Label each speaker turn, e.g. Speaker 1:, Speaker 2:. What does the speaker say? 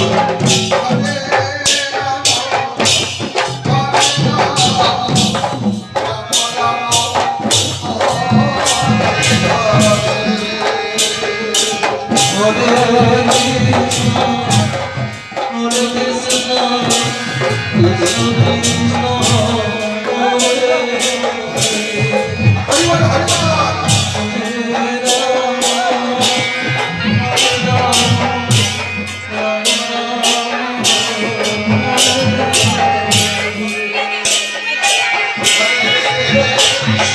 Speaker 1: Everyone, everyone. Thank you.